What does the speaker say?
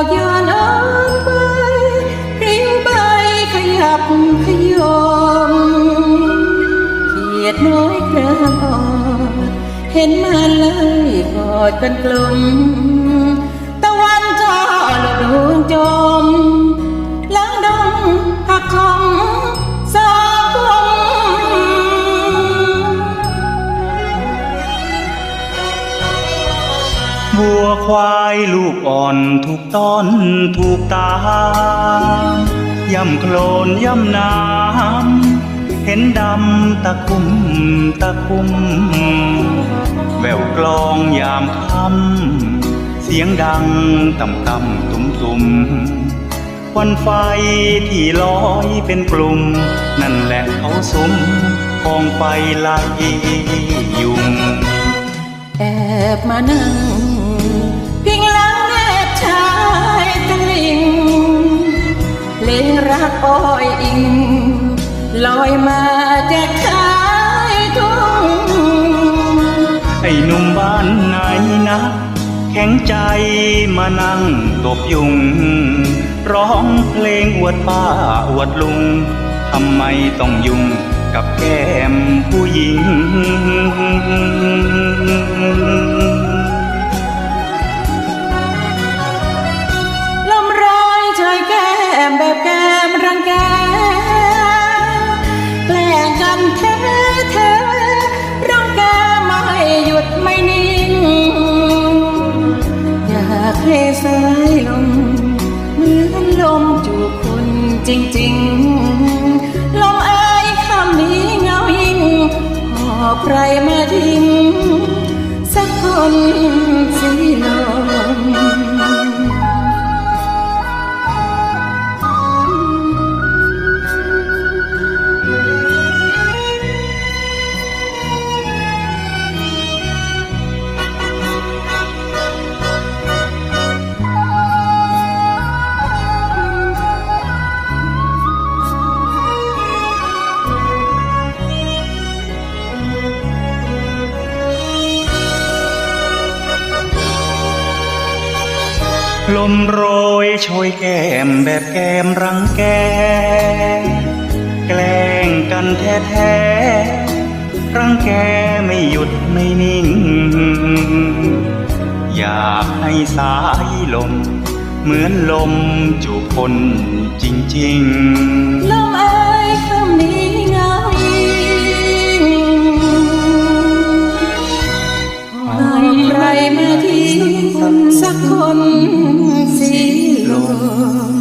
อกยาน้ำไปพริ้งไปขยับขยมเขียดน้อยกระมอ่เห็นมาเลยกอดกันกลมตะวันจอาละดวงจม วัวควายลูกอ่อนถูกต้อนถูกตามย่ำโคลนย่ำน้ำ เห็นดำตะคุ่มตะคุ่มแววกลองยามค่ำเสียงดังต่ำต่ำตุ่มตุ่มควันไฟที่ลอยเป็นกลุ่ม นั่นแหละเขาสมกองไฟไล่ยุงแอบมานั่ง อ้อยอิงลอยมาแจกชายทุ่งไอ้หนุ่มบ้านไหนนะ แข็งใจมานั่งตบยุง ร้องเพลงอวดป้าอวดลุงทำไมต้องยุ่งกับแก้มผู้หญิง ลมรอยชายแก้มแบบแจริงๆ ลมเอ่ยคำนี้เงายิ่งหอบใครมาทิ้งสักคน ลมโรยโชยแก้มแบบแก้มรังแก แกล้งกันแท้แท้ๆ รังแกไม่หยุดไม่นิ่ง อยากให้สายลม เหมือนลมจูบคนจริงๆ ลมเอ สักคนสีลม